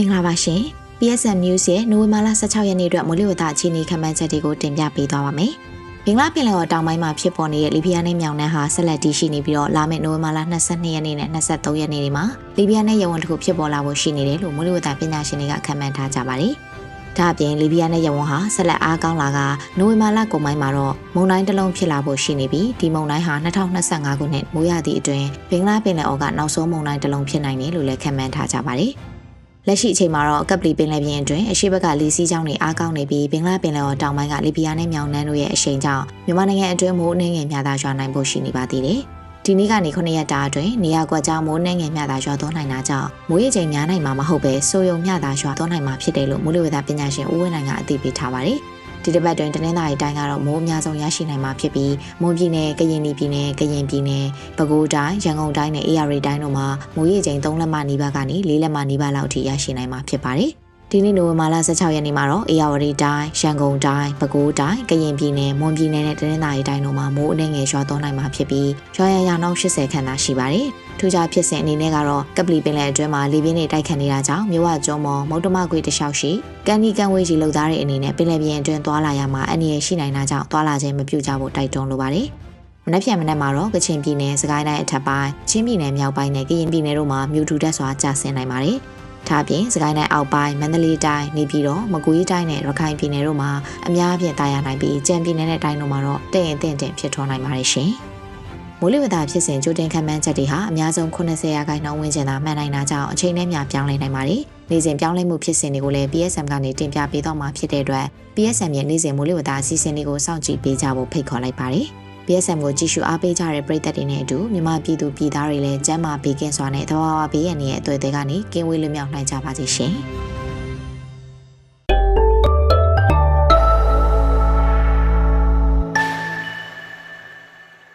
င်္ဂလာပါရှင် PSN News ရဲ့နိုဝင်ဘာလ16ရက်နေ့အတွက်မိုးလေဝသအခြေအနေခန့်မှန်းချက်တွေကိုတင်ပြပေးသွားပါမယ်။ဘင်္ဂလားပင်လယ်ော်တောင်ပိုင်းမှာဖြစ်ပေါ်နေတဲ့လီဘီယာနဲ့မြောင်နှမ်းဟာဆက်လက်တည်ရှိနေပြီးတော့လာမယ့်နိုဝင်ဘာလ22ရက်နေ့နဲ့23ရက်နေ့တွေမှာလီဘီယာနဲ့ယဝန်တစ်ခုဖြစ်ပေါ်လာဖို့ရှိနေတယ်လို့မိုးလေဝသပညာရှင်တွေကခန့်မှန်းထားကြပါတယ်။ဒါအပြင်လီဘီယာနဲ့ယဝန်ဟာဆက်လက်အားကောင်းလာကနိုဝင်ဘာလကုန်ပိုင်းမှာတော့မုန်တိုင်းတစ်လုံးဖြစ်လာဖို့ရှိနေပြီးဒီမုန်တိုင်းဟာ2025ခုနှစ်မိုးရာသီအတွင်းဘင်္ဂလားပင်လယ်ော်ကနောက်ဆုံးမုန်တိုင်းတစ်လုံးဖြစ်နိုင်တယ်လို့လည်းခန့်မှန်းထားကြပါတယ်။ လက်ရှိအချိန်မှာတော့ကပ်ပလီပင်လယ်ပြင်အတွင်းအရှိဘက်ကလီစီးကြောင်းတွေအားကောင်းနေပြီးဘင်္ဂလားပင်လယ်ော်တောင်ပိုင်းကလီဘီယာနဲ့မြောင်နန်းတို့ရဲ့အရှိန်ကြောင့်မြန်မာနိုင်ငံအတွင်းမိုးအနှင်းငယ်များသာရွာနိုင်ဖို့ရှိနေပါသေးတယ်။ဒီနေ့ကနေ9ရက်တာအတွင်းနေရာကွက်ကြောင်းမိုးနှင်းငယ်များသာရွာသွန်းနိုင်တာကြောင့်မိုးရေချိန်များနိုင်မှာမဟုတ်ပဲဆိုယုံများသာရွာသွန်းနိုင်မှာဖြစ်တယ်လို့မိုးလေဝသပညာရှင်ဦးဝင်းနိုင်ကအသိပေးထားပါတယ်။ ဒီတစ်ပတ်တွင်တနင်္သာရီတိုင်းကတော့မိုးအများဆုံးရရှိနိုင်မှာဖြစ်ပြီးမွန်ပြည်နယ်၊ကရင်ပြည်နယ်၊ကရင်ပြည်နယ်၊ပဲခူးတိုင်း၊ရန်ကုန်တိုင်းနဲ့အေရရီတိုင်းတို့မှာမိုးရေချိန်3လက်မနီးပါးကနေ4လက်မနီးပါးလောက်အထိရရှိနိုင်မှာဖြစ်ပါတယ်။ ဒီနေ့နိုဝင်ဘာလ16ရက်နေ့မှာတော့အေရဝတီတိုင်း၊ရန်ကုန်တိုင်း၊ပဲခူးတိုင်း၊ကရင်ပြည်နယ်၊မွန်ပြည်နယ်နဲ့တနင်္သာရီတိုင်းတို့မှာမိုးအနှဲငယ်ရွာသွန်းနိုင်မှာဖြစ်ပြီးရွာရရနောက်80ခန့်သာရှိပါတယ်။ထူးခြားဖြစ်စဉ်အနေနဲ့ကတော့ကပလီပင်လယ်အတွင်းမှာလေပြင်းတွေတိုက်ခတ်နေတာကြောင့်မြဝကျွန်းပေါ်မုတ်တမခွေတလျှောက်ရှိကန်ဒီကန်ဝေးကြီးလှုပ်သားတဲ့အနေနဲ့ပင်လယ်ပြင်အတွင်းသွာလာရမှာအန္တရာယ်ရှိနိုင်တာကြောင့်သွာလာခြင်းမပြုကြဖို့တိုက်တွန်းလိုပါတယ်။မနက်ဖြန်မနက်မှာတော့ကချင်ပြည်နယ်စကိုင်းတိုင်းအထက်ပိုင်းချင်းပြည်နယ်မြောက်ပိုင်းနဲ့ကရင်ပြည်နယ်တို့မှာမြူထူတက်စွာကျဆင်းနိုင်ပါတယ်။ ဒါ့အပြင်စကိုင်းတိုင်းအောက်ပိုင်းမန္တလေးတိုင်းနေပြည်တော်မကွေးတိုင်းနဲ့ရခိုင်ပြည်နယ်တို့မှာအများအပြားတာယာနိုင်ပြီးကြံပြည်နယ်နဲ့တိုင်းတို့မှာတော့တင့်ရင်တင့်တင်ဖြစ်ထွန်းနိုင်ပါတယ်ရှင်။မိုးလေဝသဖြစ်စဉ်ကြိုတင်ခန့်မှန်းချက်တွေဟာအများဆုံး80ရာခိုင်နှုန်းဝန်းကျင်သာမှန်နိုင်တာကြောင့်အချိန်နဲ့များပြောင်းလဲနိုင်ပါတယ်။နေ့စဉ်ပြောင်းလဲမှုဖြစ်စဉ်တွေကိုလည်း PSM ကနေတင်ပြပေးတော့မှာဖြစ်တဲ့အတွက် PSM ရဲ့နေ့စဉ်မိုးလေဝသအစီအစဉ်တွေကိုစောင့်ကြည့်ပေးကြဖို့ဖိတ်ခေါ်လိုက်ပါတယ်။ PSM ကိုကြည့်ရှုအားပေးကြတဲ့ပရိသတ်တွေနဲ့အတူမြန်မာပြည်သူပြည်သားတွေလည်းကျန်းမာပေးကင်းစွာနဲ့သဘာဝဘေးရန်ရဲ့အသွေးတွေကနေကင်းဝေးလွတ်မြောက်နိုင်ကြပါစေရှင်။